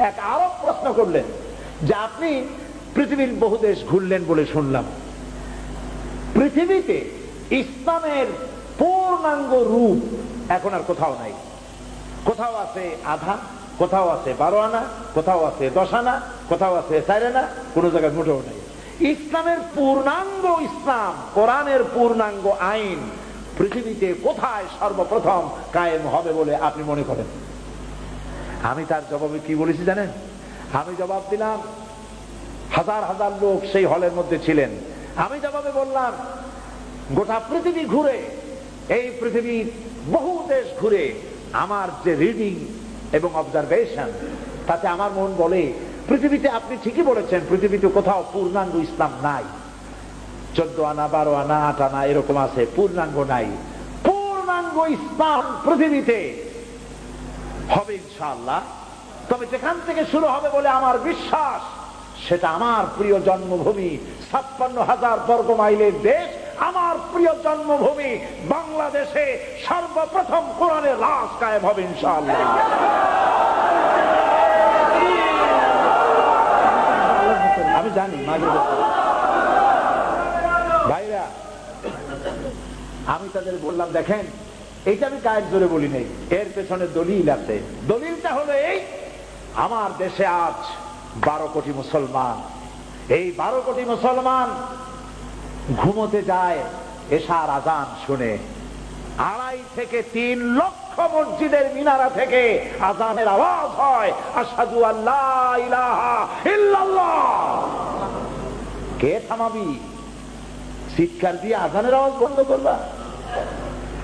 এক আরব প্রশ্ন করলেন যে আপনি পৃথিবীর বহু দেশ ঘুরলেন বলে শুনলাম। পৃথিবীতে ইসলামের পূর্ণাঙ্গ রূপ এখন আর কোথাও নাই। কোথাও আছে আধা, কোথাও আছে বারো আনা, কোথাও আছে দশ আনা, কোথাও আছে চার আনা, কোন জায়গায় মোটেও নাই। ইসলামের পূর্ণাঙ্গ ইসলাম, কোরআনের পূর্ণাঙ্গ আইন পৃথিবীতে কোথায় সর্বপ্রথম কায়েম হবে বলে আপনি মনে করেন? আমি তার জবাবে কি বলেছি জানেন? আমি জবাব দিলাম, হাজার হাজার লোক সেই হলের মধ্যে ছিলেন। আমি জবাবে বললাম, গোটা পৃথিবী ঘুরে, এই পৃথিবীর বহু দেশ ঘুরে, আমার যে রিডিং এবং অবজারভেশন তাতে আমার মন বলে, পৃথিবীতে আপনি ঠিকই বলেছেন, পৃথিবীতে কোথাও পূর্ণাঙ্গ ইসলাম নাই। চোদ্দ আনা, বারো আনা, আট আনা, এরকম আছে, পূর্ণাঙ্গ নাই। পূর্ণাঙ্গ ইসলাম পৃথিবীতে। হবে ইনশাআল্লাহ। তবে যেখান থেকে শুরু হবে বলে আমার বিশ্বাস, সেটা আমার প্রিয় জন্মভূমি, ছাপ্পান্ন হাজার বর্গ মাইলের দেশ, আমার প্রিয় জন্মভূমি, বাংলাদেশে সর্বপ্রথম কোরআনের লাশ কায়েম হবে ইনশাআল্লাহ। আমি জানি ভাইরা, আমি তাদের বললাম, দেখেন এইটা আমি কায়ের জোরে বলি নেই। এর পেছনে দলিল আছে। দলিলটা হলো এই, আমার দেশে আজ বারো কোটি মুসলমান। এই বারো কোটি মুসলমান ঘুমোতে যায়, এশার আজান শুনে। আড়াই থেকে তিন লক্ষ মসজিদের মিনারা থেকে আজানের আওয়াজ হয় আসাদু আল্লাহ কে থামাবি? চিৎকার দিয়ে আজানের আওয়াজ বন্ধ করবা?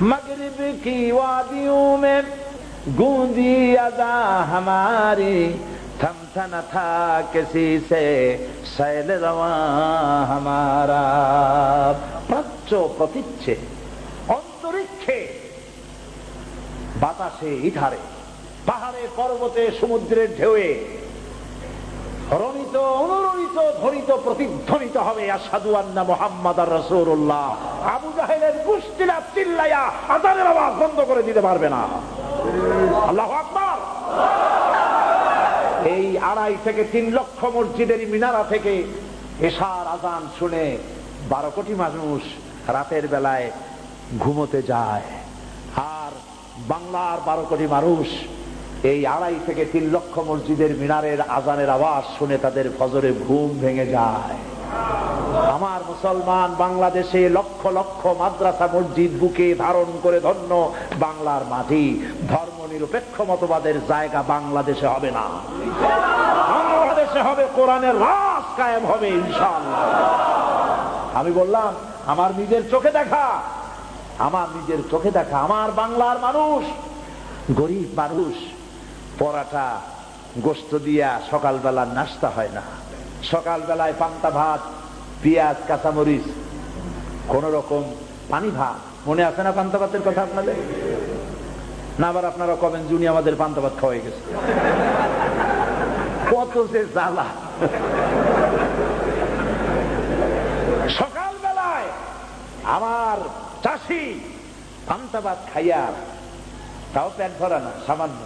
मगरिब की वादियों में गूंजी अदा हमारी थमथा न था किसी से शैल रवा हमारा প্রাচ্য প্রতিচ্ছে অন্তরিক্ষে বাতাসে ইধারে পাহাড়ে পর্বতে সমুদ্রের ঢেউয়ে রণিত প্রতিধ্বনিত হবে আন্না মোহাম্মদ রসুল্লাহ আবু জাহেলের চিল্লাইয়া আওয়াজ বন্ধ করে দিতে পারবে না। আল্লাহ আকবার। এই আড়াই থেকে তিন লক্ষ মসজিদের মিনারা থেকে এশার আজান শুনে বারো কোটি মানুষ রাতের বেলায় ঘুমোতে যায়। আর বাংলার বারো কোটি মানুষ এই আড়াই থেকে তিন লক্ষ মসজিদের মিনারের আজানের আওয়াজ শুনে তাদের ফজরে ঘুম ভেঙে যায়। আমার মুসলমান বাংলাদেশে লক্ষ লক্ষ মাদ্রাসা মসজিদ বুকে ধারণ করে ধন্য বাংলার মাটি। ধর্ম নিরপেক্ষ মতবাদের জায়গা বাংলাদেশে হবে না। বাংলাদেশে হবে, কোরআনের রাস কায়েম হবে, ইনশাআল্লাহ। আমি বললাম, আমার নিজের চোখে দেখা, আমার নিজের চোখে দেখা, আমার বাংলার মানুষ, গরিব মানুষ পরাটা গোস্ত দিয়া সকালবেলা নাস্তা হয় না। সকালবেলায় পান্তা ভাত, পেঁয়াজ, কাঁচামরিচ কোন রকম পানি ভাত। মনে আছে না পান্তা ভাতের কথা আপনাদের? না, আবার আপনারা কবেন জুনি আমাদের পান্তা ভাত খাওয়াই গেছে। কত যে জ্বালা। সকালবেলায় আমার চাষি পান্তা ভাত খাইয়া তাও পেট ভরা না, সামান্য।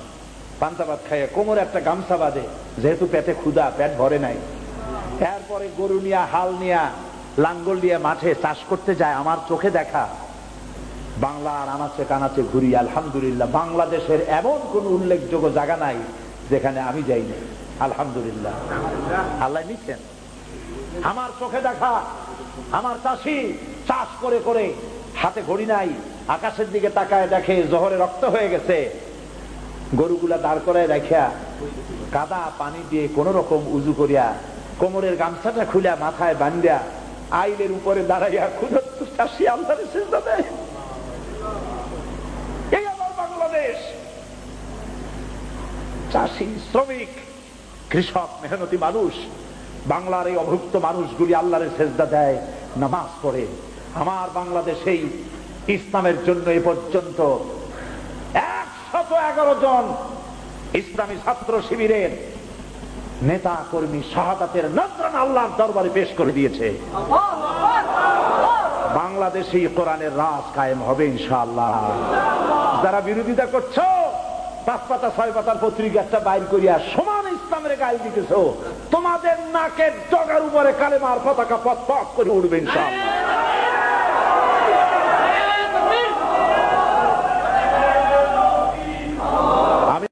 পান্তা ভাত খাইয়া কোমরে একটা গামছা বাঁধে। যেহেতু পেটে ক্ষুদা পেট ভরে নাই। এরপরে গরু নিয়া, হাল নিয়া, লাঙ্গল নিয়ে মাঠে চাষ করতে যায়, আমার চোখে দেখা। বাংলার আনাচে কানাচে ঘুরি, আলহামদুলিল্লাহ। বাংলাদেশের এমন কোন উল্লেখযোগ্য জায়গা নাই যেখানে আমি যাই আলহামদুলিল্লাহ। আল্লাহ নিচ্ছেন। আমার চোখে দেখা, আমার চাষি চাষ করে করে হাতে ঘড়ি নাই, আকাশের দিকে তাকায় দেখে জহরে রক্ত হয়ে গেছে। গরুগুলা দাঁড় করায় রাখিয়া কাদা পানি দিয়ে কোন রকম উজু করিয়া কোমরের গামছাটা খুলিয়া মাথায় বান্ধিয়া আইলের উপরে দাঁড়াইয়া ক্ষুদত্ত চাষি বাংলাদেশ। চাষি, শ্রমিক, কৃষক, মেহনতি মানুষ, বাংলার এই অভুক্ত মানুষগুলি আল্লাহরে সেজদা দেয়, নামাজ পড়ে। আমার বাংলাদেশেই ইসলামের জন্য এ পর্যন্ত একশত এগারো জন ইসলামী ছাত্র শিবিরের নেতা কর্মী শাহাদাতের নজরান আল্লাহর দরবারে পেশ করে দিয়েছে। বাংলাদেশে কোরআনের রাজ কায়েম হবে ইনশাআল্লাহ। যারা বিরোধিতা করছ, পাঁচ পাতা, ছয় পাতার পত্রিকা একটা বাইর করিয়া সমান ইসলামের গাল দিতেছ, তোমাদের নাকের জগার উপরে কালেমার পতাকা পথ পথ করে উঠবেন সব